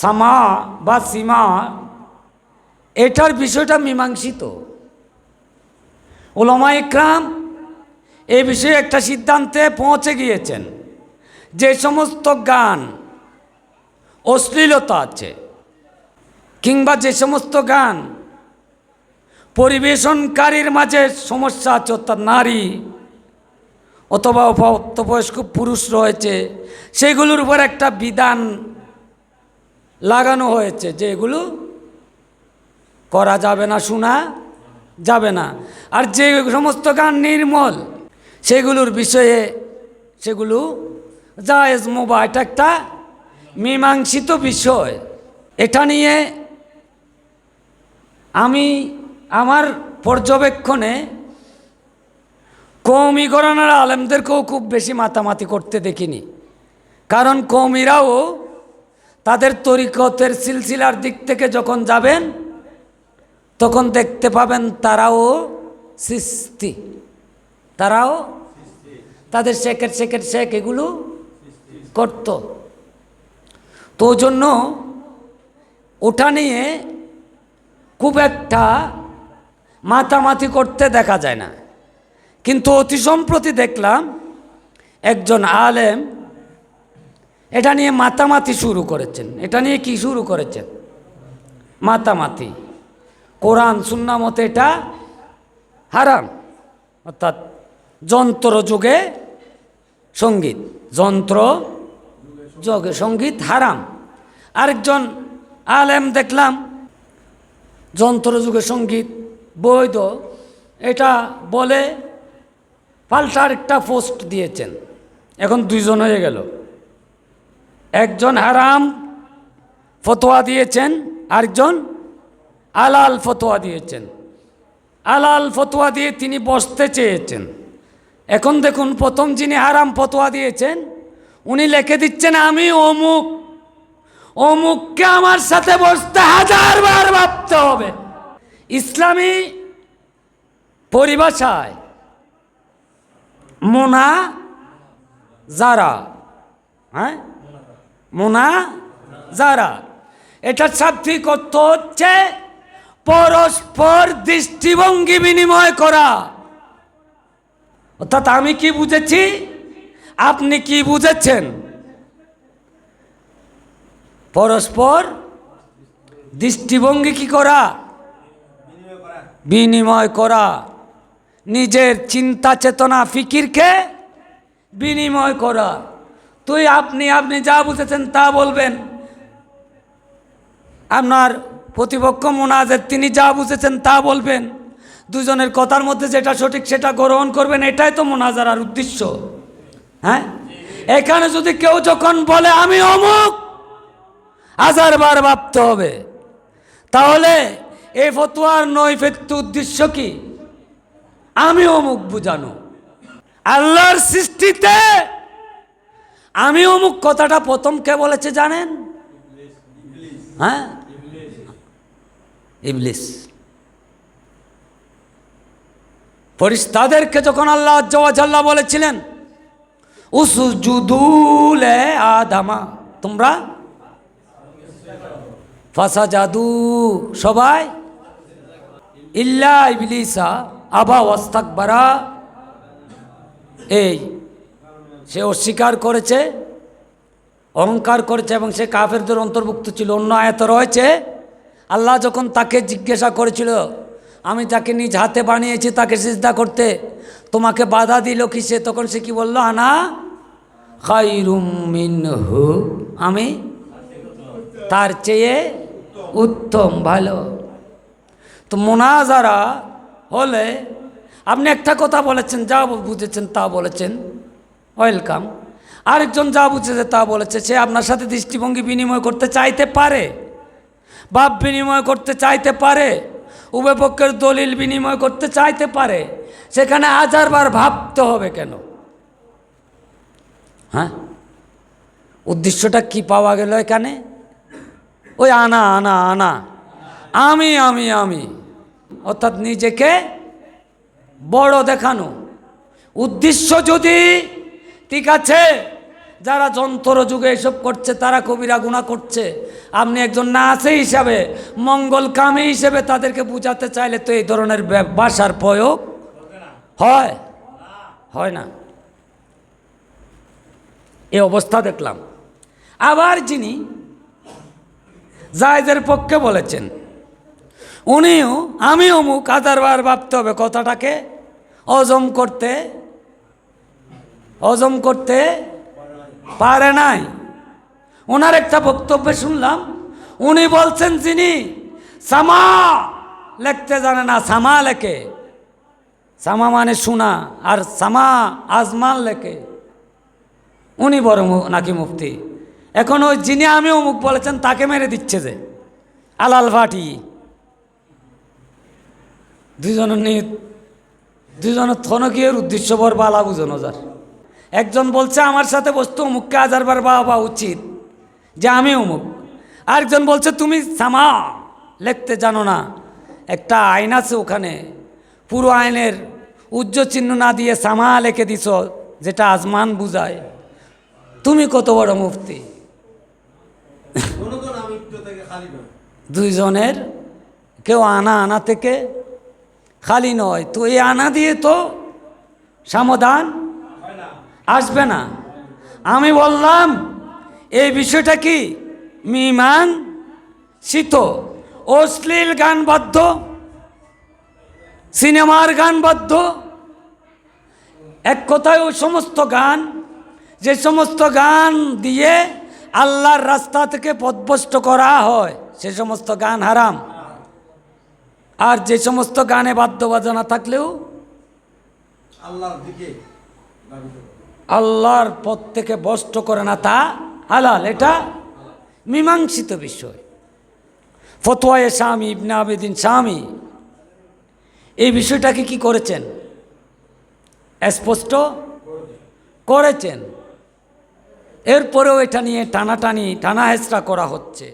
সামা বা সীমা, এটার বিষয়টা মীমাংসিত। ওলামা ইকরাম এ বিষয়ে একটা সিদ্ধান্তে পৌঁছে গিয়েছেন যে সমস্ত গান অশ্লীলতা আছে কিংবা যে সমস্ত গান পরিবেশনকারীর মাঝে সমস্যা আছে, অর্থাৎ নারী অথবা অপ্রাপ্তবয়স্ক পুরুষ রয়েছে, সেগুলোর উপর একটা বিধান লাগানো হয়েছে যে এগুলো করা যাবে না, শোনা যাবে না। আর যে সমস্ত গান নির্মল, সেগুলোর বিষয়ে সেগুলো জায়েজ মোবা এটা একটা মীমাংসিত বিষয়। এটা নিয়ে আমি আমার পর্যবেক্ষণে কৌমি গণনার আলেমদেরকেও খুব বেশি মাতামাতি করতে দেখিনি। কারণ কৌমিরাও তাদের তরিকতের সিলসিলার দিক থেকে যখন যাবেন, তখন দেখতে পাবেন তারাও সৃষ্টি। তারাও তাদের শেখের শেখের শেখ এগুলো করত। তো জন্য ওটা নিয়ে খুব একটা মাতামাতি করতে দেখা যায় না। কিন্তু অতি সম্প্রতি দেখলাম একজন আলেম এটা নিয়ে মাতামাতি শুরু করেছেন। এটা নিয়ে কি শুরু করেছেন? মাতামাতি। কোরআন সুন্না মতে এটা হারাম। অর্থাৎ যন্ত্র যুগে সংগীত। যন্ত্র যোগে সংগীত হারাম। আরেকজন আলেম দেখলাম, যন্ত্র যুগে সংগীত বৈধ। এটা বলে পাল্টা আরেকটা পোস্ট দিয়েছেন। এখন দুইজন হয়ে গেল। একজন হারাম ফতোয়া দিয়েছেন, আরেকজন আলাল ফতোয়া দিয়েছেন। আলাল ফতোয়া দিয়ে তিনি বসতে চেয়েছেন। এখন দেখুন, প্রথম যিনি হারাম ফতোয়া দিয়েছেন, উনি লিখে দিচ্ছেন, আমি অমুক, অমুককে আমার সাথে বসতে হাজার বার ভাবতে হবে। ইসলামী পরিভাষায় মোনা যারা হ্যাঁ? মোনা যারা এটা শাব্দিক অর্থ হচ্ছে পরস্পর দৃষ্টিভঙ্গি বিনিময় করা। অর্থাৎ আমি কি বুঝেছি? আপনি কি বুঝেছেন? পরস্পর দৃষ্টিভঙ্গি কি করা? বিনিময় করা। নিজের চিন্তা চেতনা ফিকিরকে বিনিময় করা। তুই আপনি আপনি যা বুঝেছেন তা বলবেন। আপনার প্রতিপক্ষ মোনাজের তিনি যা বুঝেছেন তা বলবেন। দুজনের কথার মধ্যে যেটা সঠিক সেটা গ্রহণ করবেন, এটাই তো মোনাজারার উদ্দেশ্য। হ্যাঁ? এখানে যদি কেউ যখন বলে, আমি অমুক হাজার বার ভাবতে হবে। তাহলে এই ফতোয়ার নৈফেত্য উদ্দেশ্য কি? আমি অমুক বুঝানো। আল্লাহর সৃষ্টিতে আমি অমুক কথাটা প্রথম কে বলেছে জানেন? হ্যাঁ? ইবলিস। ফরিস্তাদেরকে যখন আল্লাহ জওয়াজাল্লাহ বলেছিলেন, উসুজুদুলে আদামা। তোমরা? ফাসা জাদু সবাই? ইল্লা ইবলিসা আবা ওয়াস্তাক বারা এই সে অস্বীকার করেছে, অহংকার করেছে এবং সে কাফেরদের অন্তর্ভুক্ত ছিল। অন্য আয়ত রয়েছে, আল্লাহ যখন তাকে জিজ্ঞাসা করেছিল, আমি তাকে নিজ হাতে বানিয়েছি, তাকে সিজদা করতে তোমাকে বাধা দিল কি সে তখন সে কি বলল, আনা মিনহু, আমি তার চেয়ে উত্তম, ভালো। তো মোনাজারা হলে আপনি একটা কথা বলেছেন, যা বুঝেছেন তা বলেছেন। ওয়েলকাম। আরেকজন যা বুঝেছে তা বলেছে, সে আপনার সাথে দৃষ্টিভঙ্গি বিনিময় করতে চাইতে পারে। ভাব বিনিময় করতে চাইতে পারে, উভয় পক্ষের দলিল বিনিময় করতে চাইতে পারে। সেখানে হাজারবার ভাবতে হবে কেন? হ্যাঁ? উদ্দেশ্যটা কি পাওয়া গেল এখানে? ওই আনা আনা আনা। আমি আমি আমি। অর্থাৎ নিজেকে বড় দেখানো। উদ্দেশ্য যদি ঠিক আছে? যারা যন্ত্র যুগে এসব করছে, তারা কবিরা গুণা করছে। আপনি একজন নাচে হিসাবে, মঙ্গল কামে হিসেবে তাদেরকে বুঝাতে চাইলে তো এই ধরনের ভাষার প্রয়োগ হয়? হয় না। এ অবস্থা দেখলাম। আবার যিনি জায়দের পক্ষে বলেছেন, উনিও আমি অমুক হাজারবার ভাবতে হবে কথাটাকে অজম করতে হজম করতে পারে নাই। ওনার একটা বক্তব্য শুনলাম, উনি বলছেন যিনি, সামা লেখতে জানে না, সামা লেখে। সামা মানে শোনা, আর সামা আজমান লেখে। উনি বড় নাকি মুফতি। এখন ওই যিনি আমি অমুক বলেছেন, তাকে মেরে দিচ্ছে যে, আলাল ভাটি। দুজনের নিয়ে দুজনের থনকীয়ের উদ্দেশ্য বর বালা বুঝানো যার একজন বলছে, আমার সাথে বস্তু অমুককে হাজারবার বাবা উচিত, যে আমি অমুক। আরেকজন বলছে, তুমি সামা, লিখতে জানো না, একটা আইন আছে ওখানে, পুরো আইনের উজ্জ্ব চিহ্ন না দিয়ে সামা লেখে দিছ, যেটা আজমান বুঝায়। তুমি কত বড় মুফতি? দুইজনের কেউ আনা আনা থেকে খালি নয়, তো এই আনা দিয়ে তো সমাধান আসবে না। আমি বললাম, এই বিষয়টা কি? মিমাং শীত অশ্লীল গান বাধ্য সিনেমার গান বাধ্য এক কথায় ওই সমস্ত গান, যে সমস্ত গান দিয়ে আল্লাহর রাস্তা থেকে পদভষ্ট করা হয়, সে সমস্ত গান হারাম। আর যে সমস্ত গানে বাদ্যবাজনা থাকলেও আল্লাহর দিকে। আল্লাহর পথ থেকে বষ্ট করে না তা হালাল, এটা মীমাংসিত বিষয়। ফতোয়ায়ে স্বামী ইবনে আবেদিন স্বামী এই বিষয়টাকে কি করেছেন? স্পষ্ট করেছেন। এরপরেও এটা নিয়ে টানাটানি টানা হেঁচড়া করা হচ্ছে।